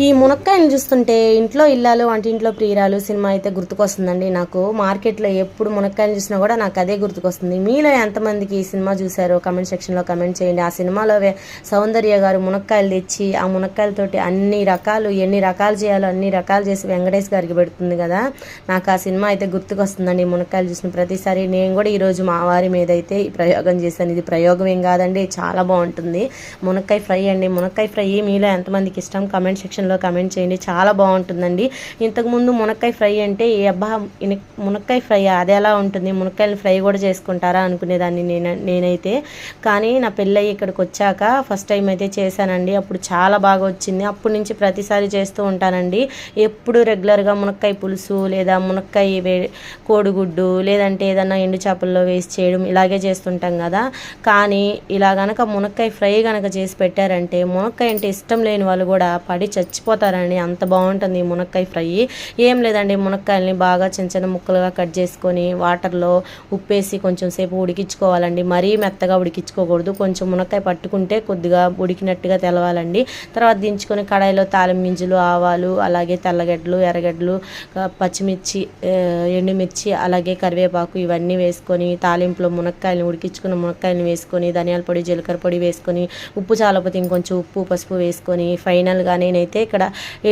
ఈ మునక్కాయని చూస్తుంటే ఇంట్లో ఇల్లాలు వంటింట్లో ప్రియురాలు సినిమా అయితే గుర్తుకొస్తుందండి నాకు. మార్కెట్లో ఎప్పుడు మునక్కాయలు చూసినా కూడా నాకు అదే గుర్తుకొస్తుంది. మీలో ఎంతమందికి ఈ సినిమా చూసారో కమెంట్ సెక్షన్లో కమెంట్ చేయండి. ఆ సినిమాలో వే- సౌందర్య గారు మునక్కాయలు తెచ్చి ఆ మునక్కాయలతోటి అన్ని రకాలు ఎన్ని రకాలు చేయాలో అన్ని రకాలు చేసి వెంకటేష్ గారికి పెడుతుంది కదా. నాకు ఆ సినిమా అయితే గుర్తుకొస్తుందండి. మునక్కాయలు చూసిన ప్రతిసారి నేను కూడా ఈరోజు మా వారి మీద అయితే ఈ ప్రయోగం చేశాను. ఇది ప్రయోగం ఏం కాదండి చాలా బాగుంటుంది. మునక్కాయ ఫ్రై అండి. మునక్కాయ ఫ్రై మీలో ఎంతమందికి ఇష్టం? కమెంట్ సెక్షన్లో కమెంట్ చేయండి. చాలా బాగుంటుందండి. ఇంతకుముందు మునక్కాయ ఫ్రై అంటే ఏ అబ్బా మునక్కాయ ఫ్రై అది ఎలా ఉంటుంది? మునక్కాయలు ఫ్రై కూడా చేసుకుంటారా అనుకునేదాన్ని నేను నేనైతే. కానీ నా పెళ్ళయి ఇక్కడికి వచ్చాక ఫస్ట్ టైం అయితే చేశానండి. అప్పుడు చాలా బాగా వచ్చింది. అప్పటి నుంచి ప్రతిసారి చేస్తూ ఉంటానండి. ఎప్పుడు రెగ్యులర్గా మునక్కాయ పులుసు లేదా మునక్కాయ వే కోడిగుడ్డు లేదంటే ఏదన్నా ఎండు చేపల్లో వేసి చేయడం ఇలాగే చేస్తుంటాం కదా. కానీ ఇలా గనక మునక్కాయ ఫ్రై గనక చేసి పెట్టారంటే మునక్కాయ అంటే ఇష్టం లేని వాళ్ళు కూడా పడి చచ్చిపోతారండి అంత బాగుంటుంది ఈ మునక్కాయ ఫ్రై. ఏం లేదండి మునక్కాయల్ని బాగా చిన్న చిన్న ముక్కలుగా కట్ చేసుకొని వాటర్లో ఉప్పేసి కొంచెం సేపు ఉడికించుకోవాలండి. మరీ మెత్తగా ఉడికించుకోకూడదు. కొంచెం మునక్కాయ పట్టుకుంటే కొద్దిగా ఉడికినట్టుగా తెలవాలండి. తర్వాత దించుకొని కడాయిలో తాలిం గింజలు ఆవాలు అలాగే తెల్లగడ్డలు ఎర్రగడ్డలు పచ్చిమిర్చి ఎండుమిర్చి అలాగే కరివేపాకు ఇవన్నీ వేసుకొని తాలింపులో మునక్కాయలు ఉడికించుకున్న మునక్కాయలు వేసుకొని ధనియాల పొడి జీలకర్ర పొడి వేసుకొని ఉప్పు చాలపోతే ఇంకొంచెం ఉప్పు పసుపు వేసుకొని ఫైనల్గా నేనైతే ఇక్కడ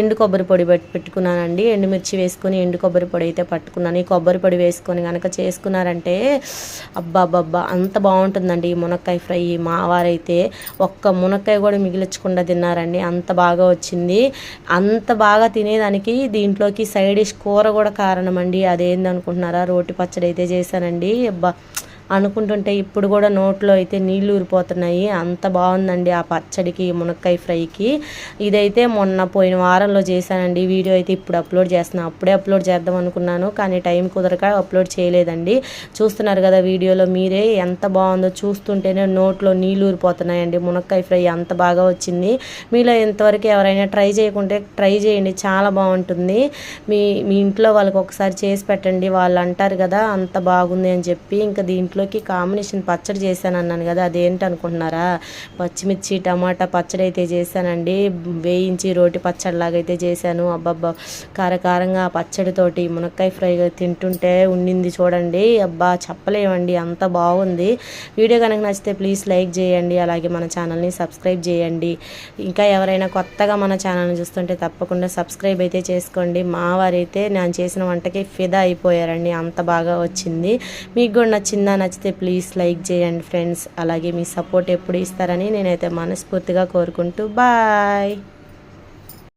ఎండు కొబ్బరి పొడి పెట్టుకున్నానండి. ఎండుమిర్చి వేసుకొని ఎండు కొబ్బరి పొడి అయితే పట్టుకున్నాను. ఈ కొబ్బరి పొడి వేసుకొని కనుక చేసుకున్నారంటే అబ్బా అబ్బా అంత బాగుంటుందండి ఈ మునక్కాయ ఫ్రై. మా వారైతే ఒక్క మునక్కాయ కూడా మిగిలించకుండా తిన్నారండి. అంత బాగా వచ్చింది. అంత బాగా తినేదానికి దీంట్లోకి సైడ్ డిష్ కూర కూడా కారణం అండి అదేందనుకుంటున్నారా? రోటి పచ్చడి అయితే చేశానండి. అబ్బా! అనుకుంటుంటే ఇప్పుడు కూడా నోట్లో అయితే నీళ్ళు ఊరిపోతున్నాయి. అంత బాగుందండి ఆ పచ్చడికి మునక్కాయ ఫ్రైకి. ఇదైతే మొన్న పోయిన వారంలో చేశానండి. వీడియో అయితే ఇప్పుడు అప్లోడ్ చేస్తున్నాను అప్పుడే అప్లోడ్ చేద్దాం అనుకున్నాను కానీ టైం కుదరక అప్లోడ్ చేయలేదండి. చూస్తున్నారు కదా వీడియోలో మీరే ఎంత బాగుందో చూస్తుంటేనే నోట్లో నీళ్ళు ఊరిపోతున్నాయండి. మునక్కాయ ఫ్రై అంత బాగా వచ్చింది. మీలో ఎంతవరకు ఎవరైనా ట్రై చేయకుంటే ట్రై చేయండి. చాలా బాగుంటుంది. మీ మీ ఇంట్లో వాళ్ళకి ఒకసారి చేసి పెట్టండి. వాళ్ళు అంటారు కదా అంత బాగుంది అని చెప్పి. ఇంకా దీంట్లో దీంట్లోకి కాంబినేషన్ పచ్చడి చేశాను అన్నాను కదా అదేంటి అనుకుంటున్నారా పచ్చిమిర్చి టమాటా పచ్చడి అయితే చేశానండి. వేయించి రోటి పచ్చడిలాగా అయితే చేశాను. అబ్బబ్బా కారకారంగా పచ్చడితోటి మునక్కాయ ఫ్రై తింటుంటే ఉండింది చూడండి. అబ్బా చెప్పలేమండి అంత బాగుంది. వీడియో కనుక నచ్చితే ప్లీజ్ లైక్ చేయండి అలాగే మన ఛానల్ని సబ్స్క్రైబ్ చేయండి. ఇంకా ఎవరైనా కొత్తగా మన ఛానల్ని చూస్తుంటే తప్పకుండా సబ్స్క్రైబ్ అయితే చేసుకోండి. మా వారైతే నేను చేసిన వంటకి ఫిదా అయిపోయారండి అంత బాగా వచ్చింది. మీకు కూడా నచ్చిందా నచ్చితే ప్లీజ్ లైక్ చేయండి ఫ్రెండ్స్ అలాగే మీ సపోర్ట్ ఎప్పుడు ఇస్తారని నేనైతే మనస్ఫూర్తిగా కోరుకుంటూ బాయ్